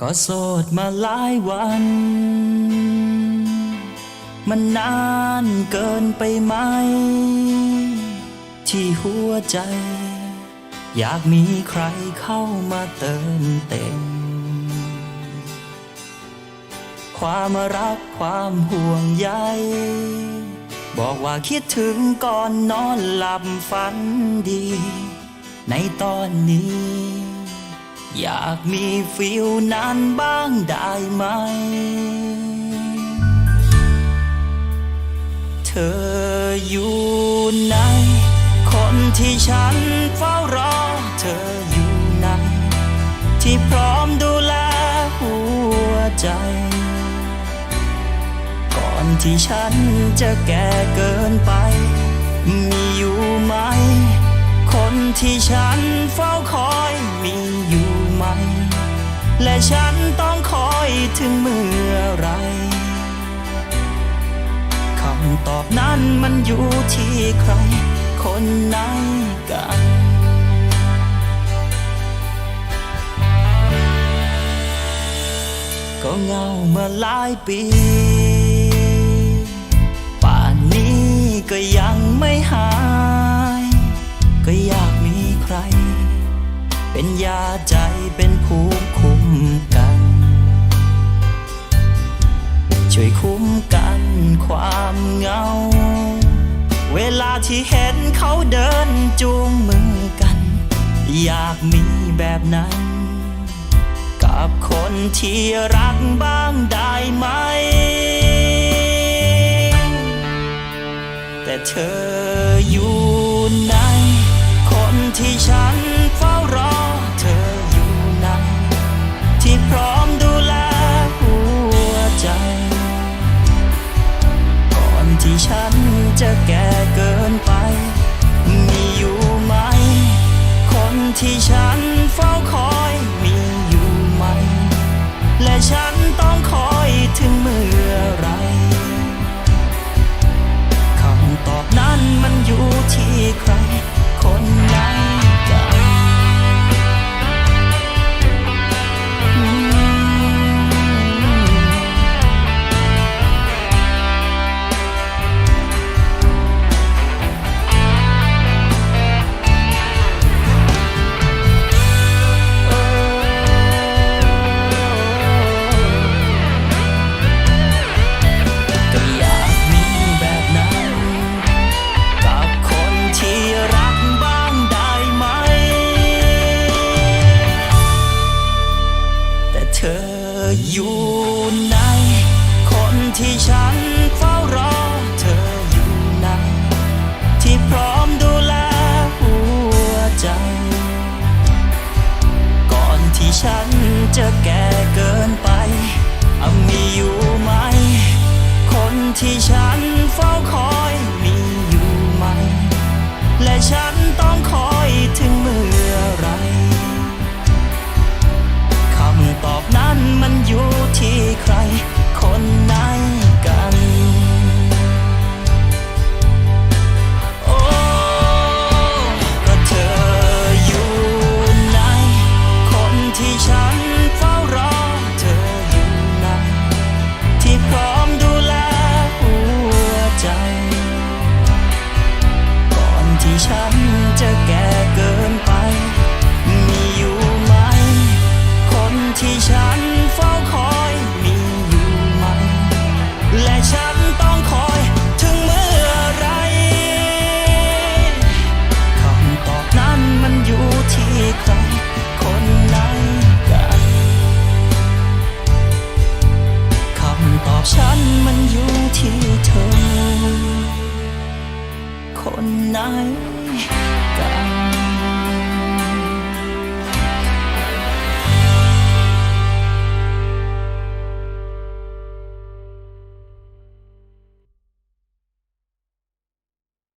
ก็โสดมาหลายวัน มันนานเกินไปไหม ที่หัวใจ อยากมีใครเข้ามาเติมเต็ม ความรักความห่วงใย บอกว่าคิดถึงก่อนนอนหลับฝันดี ในตอนนี้ อยากมีฟิลนั้นบ้างได้ไหม เธออยู่ไหน คนที่ฉันเฝ้ารอ เธออยู่ไหน ที่พร้อมดูแลหัวใจ ก่อนที่ฉันจะแก่เกินไป มีอยู่ไหม คนที่ฉันเฝ้าคอยมีอยู่ ไหมและฉันต้องคอยถึงเมื่อไรคำตอบนั้นมันอยู่ที่ใคร คนไหนกันก็เงามาหลายปี ป่านนี้ก็ยังไม่หาย ก็อยากมีใคร เป็นยาใจเป็นภูมิคุ้มกัน ช่วยคุ้มกันความเหงา เวลาที่เห็นเขาเดินจูงมือกัน อยากมีแบบนั้น กับคนที่รักบ้างได้ไหม แต่เธออยู่ไหนคนที่ฉันเฝ้ารอ ที่ฉันเฝ้าคอย ไหน คนที่ฉันเฝ้ารอเธออยู่ไหนที่พร้อมดูแลหัวใจ ก่อนที่ฉันจะแก่เกินไปอามีอยู่ไหม คนที่ฉันเฝ้าคอยมีอยู่ไหม และฉันต้องคอ ที่ฉันจะแก่เกินไป มีอยู่ไหม คนที่ฉันเฝ้าคอยมีอยู่ไหม และฉัน คนไหนกัน